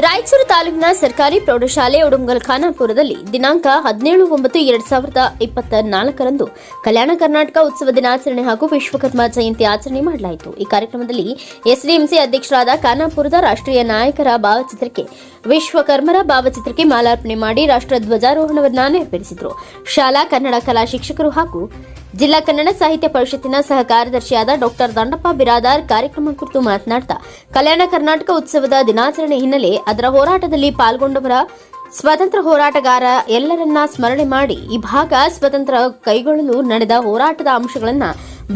ರಾಯಚೂರು ತಾಲೂಕಿನ ಸರ್ಕಾರಿ ಪ್ರೌಢಶಾಲೆ ಉಡುಂಗಲ್ ಖಾನಾಪುರದಲ್ಲಿ ದಿನಾಂಕ ಹದಿನೇಳು ಒಂಬತ್ತು ಎರಡು ಸಾವಿರದ ಇಪ್ಪತ್ತ ನಾಲ್ಕರಂದು ಕಲ್ಯಾಣ ಕರ್ನಾಟಕ ಉತ್ಸವ ದಿನಾಚರಣೆ ಹಾಗೂ ವಿಶ್ವಕರ್ಮ ಜಯಂತಿ ಆಚರಣೆ ಮಾಡಲಾಯಿತು. ಈ ಕಾರ್ಯಕ್ರಮದಲ್ಲಿ ಎಸ್ಡಿಎಂಸಿ ಅಧ್ಯಕ್ಷರಾದ ಖಾನಾಪುರದ ರಾಷ್ಟ್ರೀಯ ನಾಯಕರ ಭಾವಚಿತ್ರಕ್ಕೆ, ವಿಶ್ವಕರ್ಮರ ಭಾವಚಿತ್ರಕ್ಕೆ ಮಾಲಾರ್ಪಣೆ ಮಾಡಿ ರಾಷ್ಟ್ರ ಧ್ವಜಾರೋಹಣವನ್ನು ನೆರವೇರಿಸಿದರು. ಶಾಲಾ, ಕನ್ನಡ ಕಲಾ ಶಿಕ್ಷಕರು ಹಾಗೂ ಜಿಲ್ಲಾ ಕನ್ನಡ ಸಾಹಿತ್ಯ ಪರಿಷತ್ತಿನ ಸಹ ಕಾರ್ಯದರ್ಶಿಯಾದ ಡಾಕ್ಟರ್ ದಂಡಪ್ಪ ಬಿರಾದಾರ್ ಕಾರ್ಯಕ್ರಮ ಕುರಿತು ಮಾತನಾಡ್ತಾ, ಕಲ್ಯಾಣ ಕರ್ನಾಟಕ ಉತ್ಸವದ ದಿನಾಚರಣೆ ಹಿನ್ನೆಲೆ ಅದರ ಹೋರಾಟದಲ್ಲಿ ಪಾಲ್ಗೊಂಡವರ ಸ್ವತಂತ್ರ ಹೋರಾಟಗಾರ ಎಲ್ಲರನ್ನ ಸ್ಮರಣೆ ಮಾಡಿ, ಈ ಭಾಗ ಸ್ವತಂತ್ರ ಕೈಗೊಳ್ಳಲು ನಡೆದ ಹೋರಾಟದ ಅಂಶಗಳನ್ನ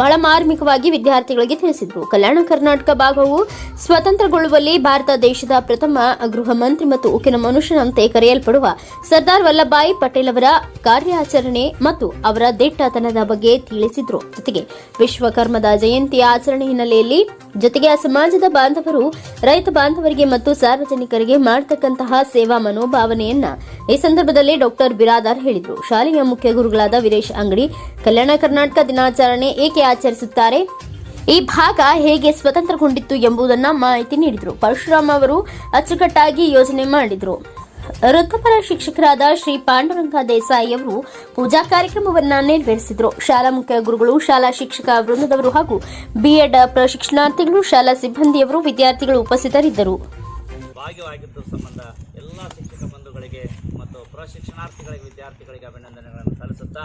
ಬಹಳ ಮಾರ್ಮಿಕವಾಗಿ ವಿದ್ಯಾರ್ಥಿಗಳಿಗೆ ತಿಳಿಸಿದರು. ಕಲ್ಯಾಣ ಕರ್ನಾಟಕ ಭಾಗವು ಸ್ವತಂತ್ರಗೊಳ್ಳುವಲ್ಲಿ ಭಾರತ ದೇಶದ ಪ್ರಥಮ ಗೃಹ ಮಂತ್ರಿ ಮತ್ತು ಉಕ್ಕಿನ ಮನುಷ್ಯನಂತೆ ಕರೆಯಲ್ಪಡುವ ಸರ್ದಾರ್ ವಲ್ಲಭಾಯಿ ಪಟೇಲ್ ಅವರ ಕಾರ್ಯಾಚರಣೆ ಮತ್ತು ಅವರ ದಿಟ್ಟತನದ ಬಗ್ಗೆ ತಿಳಿಸಿದರು. ಜೊತೆಗೆ ವಿಶ್ವಕರ್ಮದ ಜಯಂತಿ ಆಚರಣೆ ಹಿನ್ನೆಲೆಯಲ್ಲಿ ಜೊತೆಗೆ ಆ ಸಮಾಜದ ಬಾಂಧವರು, ರೈತ ಬಾಂಧವರಿಗೆ ಮತ್ತು ಸಾರ್ವಜನಿಕರಿಗೆ ಮಾಡತಕ್ಕಂತಹ ಸೇವಾ ಮನೋಭಾವನೆಯನ್ನ ಈ ಸಂದರ್ಭದಲ್ಲಿ ಡಾಕ್ಟರ್ ಬಿರಾದಾರ್ ಹೇಳಿದರು. ಶಾಲೆಯ ಮುಖ್ಯ ಗುರುಗಳಾದ ವೀರೇಶ್ ಅಂಗಡಿ, ಕಲ್ಯಾಣ ಕರ್ನಾಟಕ ದಿನಾಚರಣೆ ಏಕೆ ಆಚರಿಸುತ್ತಾರೆ. ಈ ಭಾಗ ಹೇಗೆ ಸ್ವತಂತ್ರಗೊಂಡಿತ್ತು ಎಂಬುದನ್ನ ಮಾಹಿತಿ ನೀಡಿದರು. ಪರಶುರಾಮ್ ಅವರು ಅಚ್ಚುಕಟ್ಟಾಗಿ ಯೋಜನೆ ಮಾಡಿದರು. ವೃತ್ತಪರ ಶಿಕ್ಷಕರಾದ ಶ್ರೀ ಪಾಂಡುರಂಗ ದೇಸಾಯಿ ಅವರು ಪೂಜಾ ಕಾರ್ಯಕ್ರಮವನ್ನ ನೆರವೇರಿಸಿದರು. ಶಾಲಾ ಮುಖ್ಯ ಗುರುಗಳು, ಶಾಲಾ ಶಿಕ್ಷಕ ವೃಂದದವರು ಹಾಗೂ ಬಿಎಡ್ ಪ್ರಶಿಕ್ಷಣಾರ್ಥಿಗಳು, ಶಾಲಾ ಸಿಬ್ಬಂದಿಯವರು, ವಿದ್ಯಾರ್ಥಿಗಳು ಉಪಸ್ಥಿತರಿದ್ದರು. ಪ್ರಶಿಕ್ಷಣಾರ್ಥಿಗಳಿಗೆ, ವಿದ್ಯಾರ್ಥಿಗಳಿಗೆ ಅಭಿನಂದನೆಗಳನ್ನು ಸಲ್ಲಿಸುತ್ತಾ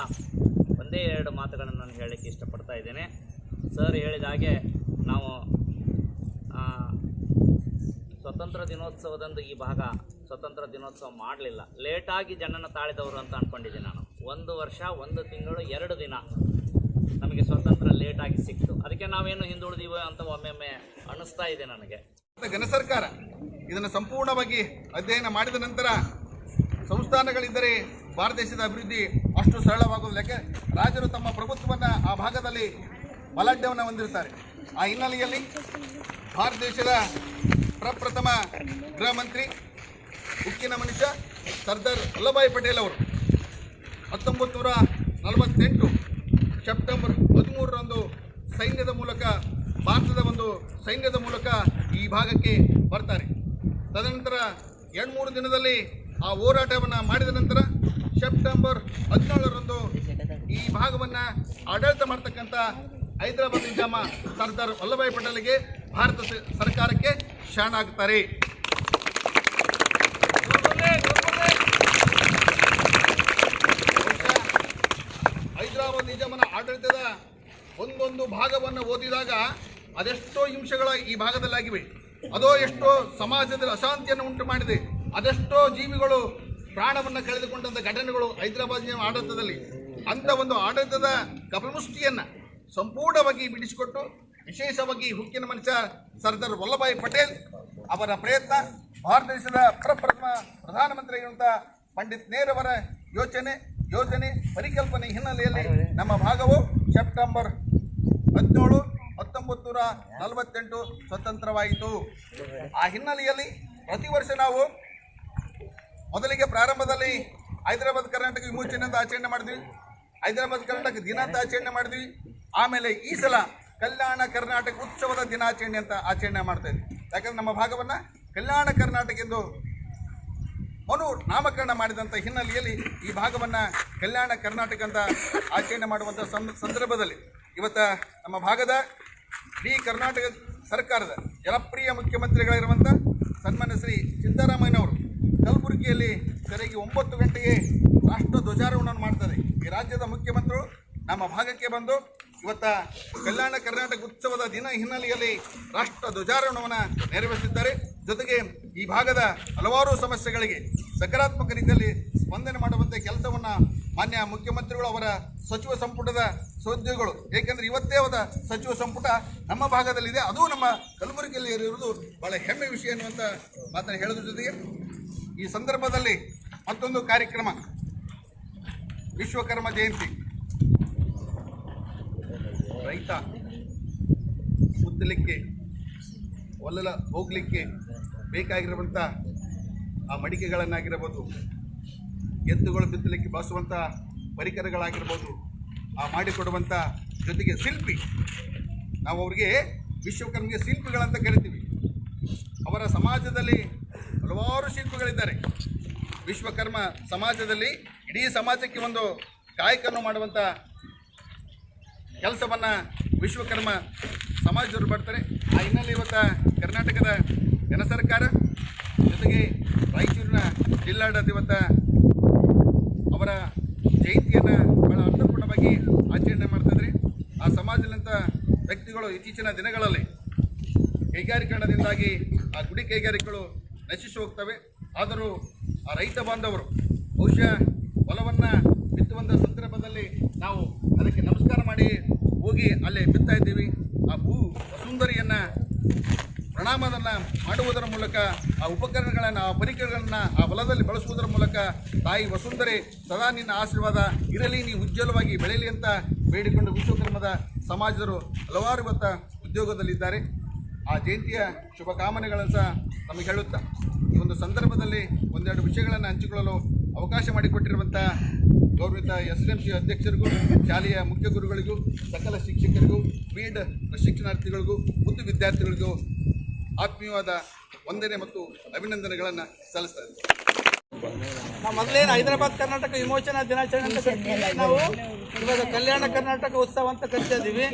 ಒಂದೇ ಎರಡು ಮಾತುಗಳನ್ನು ನಾನು ಹೇಳಲಿಕ್ಕೆ ಇಷ್ಟಪಡ್ತಾ ಇದ್ದೇನೆ. ಸರ್ ಹೇಳಿದ ಹಾಗೆ ನಾವು ಸ್ವತಂತ್ರ ದಿನೋತ್ಸವದಂದು ಈ ಭಾಗ ಸ್ವತಂತ್ರ ದಿನೋತ್ಸವ ಮಾಡಲಿಲ್ಲ. ಲೇಟಾಗಿ ಜನನ ತಾಳಿದವರು ಅಂತ ಅಂದ್ಕೊಂಡಿದ್ದೀನಿ ನಾನು. ಒಂದು ವರ್ಷ, ಒಂದು ತಿಂಗಳು, ಎರಡು ದಿನ ನಮಗೆ ಸ್ವತಂತ್ರ ಲೇಟಾಗಿ ಸಿಕ್ತು. ಅದಕ್ಕೆ ನಾವೇನು ಹಿಂದುಳಿದೀವೋ ಅಂತ ಒಮ್ಮೆಮ್ಮೆ ಅನ್ನಿಸ್ತಾ ಇದೆ ನನಗೆ. ಘನ ಸರ್ಕಾರ ಇದನ್ನು ಸಂಪೂರ್ಣವಾಗಿ ಅಧ್ಯಯನ ಮಾಡಿದ ನಂತರ ಸಂಸ್ಥಾನಗಳಿದ್ದರೆ ಭಾರತ ದೇಶದ ಅಭಿವೃದ್ಧಿ ಅಷ್ಟು ಸರಳವಾಗುವುದಿಲ್ಲ. ಯಾಕೆ? ರಾಜರು ತಮ್ಮ ಪ್ರಭುತ್ವವನ್ನು ಆ ಭಾಗದಲ್ಲಿ ಬಲಾಢ್ಯವನ್ನು ಹೊಂದಿರುತ್ತಾರೆ. ಆ ಹಿನ್ನೆಲೆಯಲ್ಲಿ ಭಾರತ ದೇಶದ ಪ್ರಪ್ರಥಮ ಗೃಹ ಮಂತ್ರಿ, ಉಕ್ಕಿನ ಮನುಷ್ಯ ಸರ್ದಾರ್ ವಲ್ಲಭಾಯಿ ಪಟೇಲ್ ಅವರು ಹತ್ತೊಂಬತ್ತು ನೂರ ನಲವತ್ತೆಂಟು ಸೆಪ್ಟೆಂಬರ್ ಹದಿಮೂರರಂದು ಸೈನ್ಯದ ಮೂಲಕ ಭಾರತದ ಒಂದು ಸೈನ್ಯದ ಮೂಲಕ ಈ ಭಾಗಕ್ಕೆ ಬರ್ತಾರೆ. ತದನಂತರ ಎರಡು ಮೂರು ದಿನದಲ್ಲಿ ಆ ಹೋರಾಟವನ್ನು ಮಾಡಿದ ನಂತರ ಸೆಪ್ಟೆಂಬರ್ ಹದಿನೇಳರಂದು ಈ ಭಾಗವನ್ನು ಆಡಳಿತ ಮಾಡ್ತಕ್ಕಂಥ ಹೈದರಾಬಾದ್ ನಿಜಾಮ ಸರ್ದಾರ್ ವಲ್ಲಭಾಯಿ ಪಟೇಲ್ಗೆ ಭಾರತ ಸರ್ಕಾರಕ್ಕೆ ಶರಣಾಗ್ತಾರೆ ಬಹುಶಃ ಹೈದರಾಬಾದ್ ನಿಜಾಮನ ಆಡಳಿತದ ಒಂದೊಂದು ಭಾಗವನ್ನು ಓದಿದಾಗ ಅದೆಷ್ಟೋ ಹಿಂಸೆಗಳ ಈ ಭಾಗದಲ್ಲಾಗಿವೆ. ಅದೋ ಎಷ್ಟೋ ಸಮಾಜದಲ್ಲಿ ಅಶಾಂತಿಯನ್ನು ಉಂಟು ಮಾಡಿದೆ ಅದೆಷ್ಟೋ ಜೀವಿಗಳು ಪ್ರಾಣವನ್ನು ಕಳೆದುಕೊಂಡಂಥ ಘಟನೆಗಳು ಹೈದರಾಬಾದ್ ಆಡಳಿತದಲ್ಲಿ. ಅಂಥ ಒಂದು ಆಡಳಿತದ ಕಪಲ್ಮುಷ್ಟಿಯನ್ನು ಸಂಪೂರ್ಣವಾಗಿ ಬಿಡಿಸಿಕೊಟ್ಟು, ವಿಶೇಷವಾಗಿ ಹುಕ್ಕಿನ ಮನುಷ್ಯ ಸರ್ದಾರ್ ವಲ್ಲಭಾಯಿ ಪಟೇಲ್ ಅವರ ಪ್ರಯತ್ನ, ಭಾರತ ದೇಶದ ಪ್ರಪ್ರಥಮ ಪ್ರಧಾನಮಂತ್ರಿಯಾಗಿರುವಂಥ ಪಂಡಿತ್ ನೆಹರವರ ಯೋಚನೆ, ಯೋಜನೆ, ಪರಿಕಲ್ಪನೆ ಹಿನ್ನೆಲೆಯಲ್ಲಿ ನಮ್ಮ ಭಾಗವು ಸೆಪ್ಟೆಂಬರ್ ಹದಿನೇಳು ಹತ್ತೊಂಬತ್ತು ನೂರ ನಲವತ್ತೆಂಟು ಸ್ವತಂತ್ರವಾಯಿತು. ಆ ಹಿನ್ನೆಲೆಯಲ್ಲಿ ಪ್ರತಿ ವರ್ಷ ನಾವು ಮೊದಲಿಗೆ ಪ್ರಾರಂಭದಲ್ಲಿ ಹೈದರಾಬಾದ್ ಕರ್ನಾಟಕ ವಿಮೋಚನೆ ಅಂತ ಆಚರಣೆ ಮಾಡಿದ್ವಿ. ಹೈದರಾಬಾದ್ ಕರ್ನಾಟಕ ದಿನ ಅಂತ ಆಚರಣೆ ಮಾಡಿದ್ವಿ. ಆಮೇಲೆ ಈ ಸಲ ಕಲ್ಯಾಣ ಕರ್ನಾಟಕ ಉತ್ಸವದ ದಿನಾಚರಣೆ ಅಂತ ಆಚರಣೆ ಮಾಡ್ತಾ ಇದ್ವಿ. ಯಾಕಂದ್ರೆ ನಮ್ಮ ಭಾಗವನ್ನು ಕಲ್ಯಾಣ ಕರ್ನಾಟಕ ಎಂದು ಮನು ನಾಮಕರಣ ಮಾಡಿದಂಥ ಹಿನ್ನೆಲೆಯಲ್ಲಿ ಈ ಭಾಗವನ್ನು ಕಲ್ಯಾಣ ಕರ್ನಾಟಕ ಅಂತ ಆಚರಣೆ ಮಾಡುವಂಥ ಸಂದರ್ಭದಲ್ಲಿ ಇವತ್ತ ನಮ್ಮ ಭಾಗದ ಇಡೀ ಕರ್ನಾಟಕ ಸರ್ಕಾರದ ಜನಪ್ರಿಯ ಮುಖ್ಯಮಂತ್ರಿಗಳಿರುವಂಥ ಸನ್ಮಾನ್ಯ ಶ್ರೀ ಸಿದ್ದರಾಮಯ್ಯನವರು ಕಲಬುರಗಿಯಲ್ಲಿ ಸರಿಯಾಗಿ ಒಂಬತ್ತು ಗಂಟೆಗೆ ರಾಷ್ಟ್ರ ಧ್ವಜಾರೋಹಣವನ್ನು ಮಾಡ್ತಾರೆ. ಈ ರಾಜ್ಯದ ಮುಖ್ಯಮಂತ್ರಿ ನಮ್ಮ ಭಾಗಕ್ಕೆ ಬಂದು ಇವತ್ತ ಕಲ್ಯಾಣ ಕರ್ನಾಟಕ ಉತ್ಸವದ ದಿನ ಹಿನ್ನೆಲೆಯಲ್ಲಿ ರಾಷ್ಟ್ರ ಧ್ವಜಾರೋಹಣವನ್ನು ನೆರವೇರಿಸಿದ್ದಾರೆ. ಜೊತೆಗೆ ಈ ಭಾಗದ ಹಲವಾರು ಸಮಸ್ಯೆಗಳಿಗೆ ಸಕಾರಾತ್ಮಕ ರೀತಿಯಲ್ಲಿ ಸ್ಪಂದನೆ ಮಾಡುವಂಥ ಕೆಲಸವನ್ನು ಮಾನ್ಯ ಮುಖ್ಯಮಂತ್ರಿಗಳು ಅವರ ಸಚಿವ ಸಂಪುಟದ ಸಹೋದ್ಯೋಗಿಗಳು ಏಕೆಂದರೆ ಇವತ್ತೇ ಅವರ ಸಚಿವ ಸಂಪುಟ ನಮ್ಮ ಭಾಗದಲ್ಲಿದೆ. ಅದು ನಮ್ಮ ಕಲಬುರಗಿಯಲ್ಲಿ ಇರುವುದು ಬಹಳ ಹೆಮ್ಮೆ ವಿಷಯ ಅನ್ನುವಂಥ ಮಾತನ್ನು ಹೇಳೋದ್ರ ಜೊತೆಗೆ ಈ ಸಂದರ್ಭದಲ್ಲಿ ಮತ್ತೊಂದು ಕಾರ್ಯಕ್ರಮ. ವಿಶ್ವಕರ್ಮ ಜಯಂತಿ. ರೈತ ಮುತ್ತಲಿಕ್ಕೆ, ಹೊಲಲ ಹೋಗಲಿಕ್ಕೆ ಬೇಕಾಗಿರುವಂಥ ಆ ಮಡಿಕೆಗಳನ್ನಾಗಿರ್ಬೋದು, ಎತ್ತುಗಳು ಬಿತ್ತಲಿಕ್ಕೆ ಬಳಸುವಂಥ ಪರಿಕರಗಳಾಗಿರ್ಬೋದು, ಆ ಮಾಡಿಕೊಡುವಂಥ ಜೊತೆಗೆ ಶಿಲ್ಪಿ. ನಾವು ಅವರಿಗೆ ವಿಶ್ವಕರ್ಮಿಗೆ ಶಿಲ್ಪಿಗಳಂತ ಕರಿತೀವಿ. ಅವರ ಸಮಾಜದಲ್ಲಿ ಹಲವಾರು ಶಿಲ್ಪಿಗಳಿದ್ದಾರೆ. ವಿಶ್ವಕರ್ಮ ಸಮಾಜದಲ್ಲಿ ಇಡೀ ಸಮಾಜಕ್ಕೆ ಒಂದು ಕಾಯಕನ್ನು ಮಾಡುವಂಥ ಕೆಲಸವನ್ನು ವಿಶ್ವಕರ್ಮ ಸಮಾಜದವರು ಮಾಡ್ತಾರೆ. ಆ ಹಿನ್ನೆಲೆ ಇವತ್ತು ಕರ್ನಾಟಕದ ಜನ ಸರ್ಕಾರ, ಜೊತೆಗೆ ರಾಯಚೂರಿನ ಜಿಲ್ಲಾಡಳಿತ ಇವತ್ತು ಅವರ ಜಯಂತಿಯನ್ನು ಬಹಳ ಅರ್ಥಪೂರ್ಣವಾಗಿ ಆಚರಣೆ ಮಾಡ್ತಿದ್ರೆ ಆ ಸಮಾಜದಂಥ ವ್ಯಕ್ತಿಗಳು ಇತ್ತೀಚಿನ ದಿನಗಳಲ್ಲಿ ಕೈಗಾರಿಕರಣದಿಂದಾಗಿ ಆ ಗುಡಿ ಕೈಗಾರಿಕೆಗಳು ನಶಿಸಿ ಹೋಗ್ತವೆ ಆದರೂ ಆ ರೈತ ಬಾಂಧವರು ಬಹುಶಃ ಹೊಲವನ್ನು ಬಿತ್ತುವಂಥ ಸಂದರ್ಭದಲ್ಲಿ ನಾವು ಅದಕ್ಕೆ ನಮಸ್ಕಾರ ಮಾಡಿ ಹೋಗಿ ಅಲ್ಲಿ ಬಿತ್ತಾ ಇದ್ದೀವಿ. ಆ ಭೂ ಸುಂದರಿಯನ್ನು ಪ್ರಣಾಮವನ್ನು ಮಾಡುವುದರ ಮೂಲಕ, ಆ ಉಪಕರಣಗಳನ್ನು, ಆ ಪರಿಕರಗಳನ್ನು ಆ ಹೊಲದಲ್ಲಿ ಬಳಸುವುದರ ಮೂಲಕ ತಾಯಿ ವಸುಂಧರೆ ಸದಾ ನಿನ್ನ ಆಶೀರ್ವಾದ ಇರಲಿ, ನೀ ಉಜ್ವಲವಾಗಿ ಬೆಳೆಯಲಿ ಅಂತ ಬೇಡಿಕೊಂಡು ವಿಶ್ವಕರ್ಮದ ಸಮಾಜದರು ಹಲವಾರು ಇವತ್ತ ಉದ್ಯೋಗದಲ್ಲಿದ್ದಾರೆ. ಆ ಜಯಂತಿಯ ಶುಭಕಾಮನೆಗಳನ್ನು ಸಹ ನಮಗೆ ಹೇಳುತ್ತಾ, ಈ ಒಂದು ಸಂದರ್ಭದಲ್ಲಿ ಒಂದೆರಡು ವಿಷಯಗಳನ್ನು ಹಂಚಿಕೊಳ್ಳಲು ಅವಕಾಶ ಮಾಡಿಕೊಟ್ಟಿರುವಂಥ ಗೌರವಿತ ಎಸ್ ಎಂ ಸಿ ಅಧ್ಯಕ್ಷರಿಗೂ, ಶಾಲೆಯ ಮುಖ್ಯ ಗುರುಗಳಿಗೂ, ಸಕಲ ಶಿಕ್ಷಕರಿಗೂ ಬೀಡ್ ಪ್ರಶಿಕ್ಷಣಾರ್ಥಿಗಳಿಗೂ ಮುದ್ದು ವಿದ್ಯಾರ್ಥಿಗಳಿಗೂ ಆತ್ಮೀಯವಾದ ವಂದನೆ ಮತ್ತು ಅಭಿನಂದನೆಗಳನ್ನು ಸಲ್ಲಿಸ್ತಾ ನಾವು ಮೊದಲೇನು ಹೈದರಾಬಾದ್ ಕರ್ನಾಟಕ ವಿಮೋಚನಾ ದಿನಾಚರಣೆ ಅಂತ ನಾವು ಇವಾಗ ಕಲ್ಯಾಣ ಕರ್ನಾಟಕ ಉತ್ಸವ ಅಂತ ಕರಿತಾ ಇದ್ದೀವಿ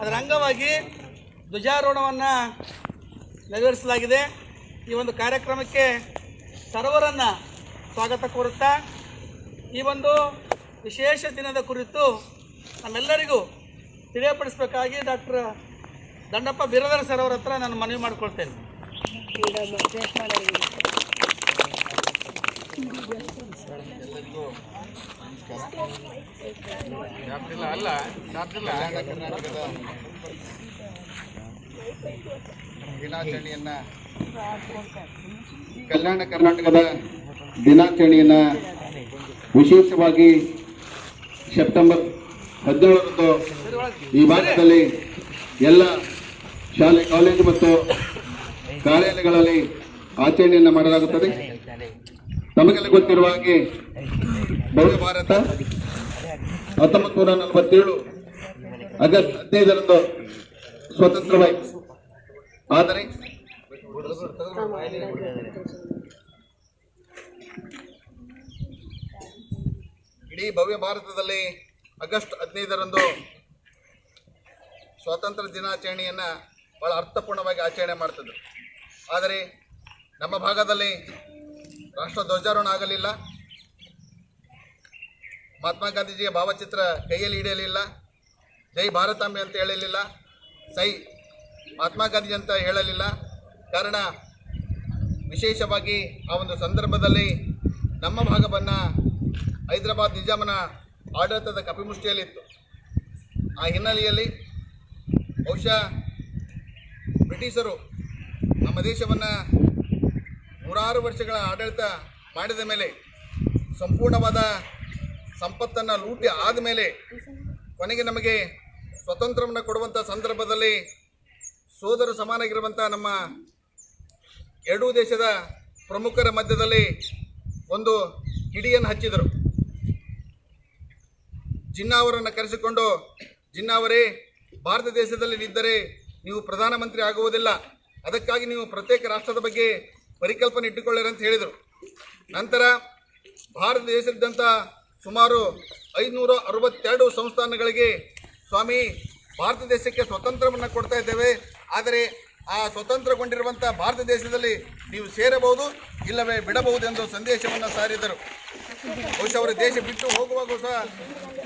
ಅದರ ಅಂಗವಾಗಿ ಧ್ವಜಾರೋಹಣವನ್ನು ನೆರವೇರಿಸಲಾಗಿದೆ. ಈ ಒಂದು ಕಾರ್ಯಕ್ರಮಕ್ಕೆ ಸರ್ವರನ್ನು ಸ್ವಾಗತ ಕೋರುತ್ತಾ, ಈ ಒಂದು ವಿಶೇಷ ದಿನದ ಕುರಿತು ನಮ್ಮೆಲ್ಲರಿಗೂ ತಿಳಿಯಪಡಿಸಬೇಕಾಗಿ ಡಾಕ್ಟರ್ ದಂಡಪ್ಪ ಬಿರದರ ಸರ್ ಅವರ ಹತ್ರ ನಾನು ಮನವಿ ಮಾಡ್ಕೊಳ್ತೇನೆ. ಅಲ್ಲ ದಿನಾಚರಣೆಯನ್ನ ಕಲ್ಯಾಣ ಕರ್ನಾಟಕದ ದಿನಾಚರಣೆಯನ್ನ ವಿಶೇಷವಾಗಿ ಸೆಪ್ಟೆಂಬರ್ ಹದಿನೇಳರಂದು ಈ ಭಾಗದಲ್ಲಿ ಎಲ್ಲ ಶಾಲೆ ಕಾಲೇಜು ಮತ್ತು ಕಾರ್ಯಾಲಯಗಳಲ್ಲಿ ಆಚರಣೆಯನ್ನು ಮಾಡಲಾಗುತ್ತದೆ. ತಮಗೆಲ್ಲ ಗೊತ್ತಿರುವ ಹಾಗೆ ಭವ್ಯ ಭಾರತ ಹತ್ತೊಂಬತ್ತು ನೂರ ನಲವತ್ತೇಳು ಆಗಸ್ಟ್ ಹದಿನೈದರಂದು ಸ್ವತಂತ್ರವಾಯಿತು ಆದರೆ ಇಡೀ ಭವ್ಯ ಭಾರತದಲ್ಲಿ ಆಗಸ್ಟ್ ಹದಿನೈದರಂದು ಸ್ವಾತಂತ್ರ್ಯ ದಿನಾಚರಣೆಯನ್ನು ಬಹಳ ಅರ್ಥಪೂರ್ಣವಾಗಿ ಆಚರಣೆ ಮಾಡ್ತಿದ್ರು. ಆದರೆ ನಮ್ಮ ಭಾಗದಲ್ಲಿ ರಾಷ್ಟ್ರ ಧ್ವಜಾರೋಹಣ ಆಗಲಿಲ್ಲ. ಮಹಾತ್ಮ ಗಾಂಧೀಜಿಯ ಭಾವಚಿತ್ರ ಕೈಯಲ್ಲಿ ಹಿಡಿಯಲಿಲ್ಲ. ಜೈ ಭಾರತಾಂಬೆ ಅಂತ ಹೇಳಲಿಲ್ಲ ಸೈ ಮಹಾತ್ಮ ಗಾಂಧಿ ಅಂತ ಹೇಳಲಿಲ್ಲ. ಕಾರಣ ವಿಶೇಷವಾಗಿ ಆ ಒಂದು ಸಂದರ್ಭದಲ್ಲಿ ನಮ್ಮ ಭಾಗವನ್ನು ಹೈದರಾಬಾದ್ ನಿಜಾಮನ ಆಡಳಿತದ ಕಪಿಮುಷ್ಟಿಯಲ್ಲಿತ್ತು. ಆ ಹಿನ್ನೆಲೆಯಲ್ಲಿ ಬಹುಶಃ ಬ್ರಿಟಿಷರು ನಮ್ಮ ದೇಶವನ್ನು ನೂರಾರು ವರ್ಷಗಳ ಆಡಳಿತ ಮಾಡಿದ ಮೇಲೆ ಸಂಪೂರ್ಣವಾದ ಸಂಪತ್ತನ್ನು ಲೂಟಿ ಆದ ಮೇಲೆ ಕೊನೆಗೆ ನಮಗೆ ಸ್ವತಂತ್ರವನ್ನು ಕೊಡುವಂಥ ಸಂದರ್ಭದಲ್ಲಿ ಸೋದರ ಸಮಾನಾಗಿರುವಂಥ ನಮ್ಮ ಎರಡೂ ದೇಶದ ಪ್ರಮುಖರ ಮಧ್ಯದಲ್ಲಿ ಒಂದು ಕಿಡಿಯನ್ನು ಹಚ್ಚಿದರು. ಜಿನ್ನಾ ಅವರನ್ನು ಕರೆಸಿಕೊಂಡು ಜಿನ್ನಾವರೇ ಭಾರತ ದೇಶದಲ್ಲಿ ನಿದ್ದರೆ ನೀವು ಪ್ರಧಾನಮಂತ್ರಿ ಆಗುವುದಿಲ್ಲ. ಅದಕ್ಕಾಗಿ ನೀವು ಪ್ರತ್ಯೇಕ ರಾಷ್ಟ್ರದ ಬಗ್ಗೆ ಪರಿಕಲ್ಪನೆ ಇಟ್ಟುಕೊಳ್ಳಿರಿ ಅಂತ ಹೇಳಿದರು. ನಂತರ ಭಾರತ ದೇಶದಂಥ ಸುಮಾರು ಐದುನೂರ ಅರವತ್ತೆರಡು ಸಂಸ್ಥಾನಗಳಿಗೆ ಸ್ವಾಮಿ, ಭಾರತ ದೇಶಕ್ಕೆ ಸ್ವತಂತ್ರವನ್ನು ಕೊಡ್ತಾ ಇದ್ದೇವೆ. ಆದರೆ ಆ ಸ್ವತಂತ್ರಗೊಂಡಿರುವಂಥ ಭಾರತ ದೇಶದಲ್ಲಿ ನೀವು ಸೇರಬಹುದು, ಇಲ್ಲವೇ ಬಿಡಬಹುದು ಎಂದು ಸಂದೇಶವನ್ನು ಸಾರಿದರು. ಬಹುಶಃ ಅವರು ದೇಶ ಬಿಟ್ಟು ಹೋಗುವಾಗ ಸಹ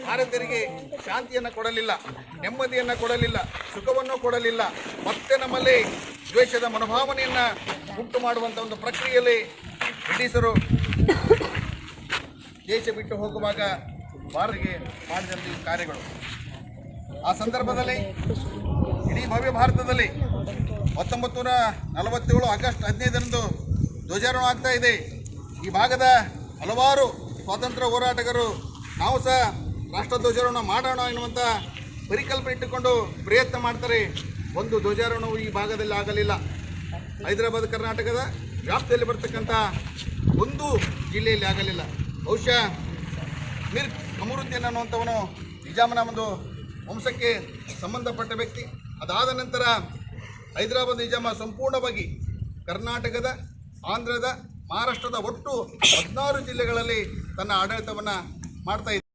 ಭಾರತೀಯರಿಗೆ ಶಾಂತಿಯನ್ನು ಕೊಡಲಿಲ್ಲ, ನೆಮ್ಮದಿಯನ್ನು ಕೊಡಲಿಲ್ಲ, ಸುಖವನ್ನು ಕೊಡಲಿಲ್ಲ. ಮತ್ತೆ ನಮ್ಮಲ್ಲಿ ದ್ವೇಷದ ಮನೋಭಾವನೆಯನ್ನು ಉಂಟು ಮಾಡುವಂಥ ಒಂದು ಪ್ರಕ್ರಿಯೆಯಲ್ಲಿ ಬ್ರಿಟಿಷರು ದೇಶ ಬಿಟ್ಟು ಹೋಗುವಾಗ ಭಾರತಿಗೆ ಮಾಡಿದಂಥ ಕಾರ್ಯಗಳು. ಆ ಸಂದರ್ಭದಲ್ಲಿ ಇಡೀ ಭವ್ಯ ಭಾರತದಲ್ಲಿ ಹತ್ತೊಂಬತ್ತು ನೂರ ನಲವತ್ತೇಳು ಆಗಸ್ಟ್ ಹದಿನೈದರಂದು ಧ್ವಜಾರೋಹಣ ಆಗ್ತಾ ಇದೆ. ಈ ಭಾಗದ ಹಲವಾರು ಸ್ವಾತಂತ್ರ್ಯ ಹೋರಾಟಗಾರರು ನಾವು ಸಹ ರಾಷ್ಟ್ರ ಧ್ವಜಾರೋಹಣ ಮಾಡೋಣ ಎನ್ನುವಂಥ ಪರಿಕಲ್ಪನೆ ಇಟ್ಟುಕೊಂಡು ಪ್ರಯತ್ನ ಮಾಡ್ತಾರೆ. ಒಂದು ಧ್ವಜಾರೋಹಣವು ಈ ಭಾಗದಲ್ಲಿ ಆಗಲಿಲ್ಲ. ಹೈದರಾಬಾದ್, ಕರ್ನಾಟಕದ ವ್ಯಾಪ್ತಿಯಲ್ಲಿ ಬರ್ತಕ್ಕಂಥ ಒಂದು ಜಿಲ್ಲೆಯಲ್ಲಿ ಆಗಲಿಲ್ಲ. ಬಹುಶಃ ಮಿರ್ ಕಮರುದ್ದೀನ್ ಅನ್ನುವಂಥವನು ನಿಜಾಮನ ಒಂದು ವಂಶಕ್ಕೆ ಸಂಬಂಧಪಟ್ಟ ವ್ಯಕ್ತಿ. ಅದಾದ ನಂತರ ಹೈದರಾಬಾದ್ ನಿಜಾಮ ಸಂಪೂರ್ಣವಾಗಿ ಕರ್ನಾಟಕದ ಆಂಧ್ರದ ಮಹಾರಾಷ್ಟ್ರದ ಒಟ್ಟು ಹದಿನಾರು ಜಿಲ್ಲೆಗಳಲ್ಲಿ ತನ್ನ ಆಡಳಿತವನ್ನು ಮಾಡ್ತಾ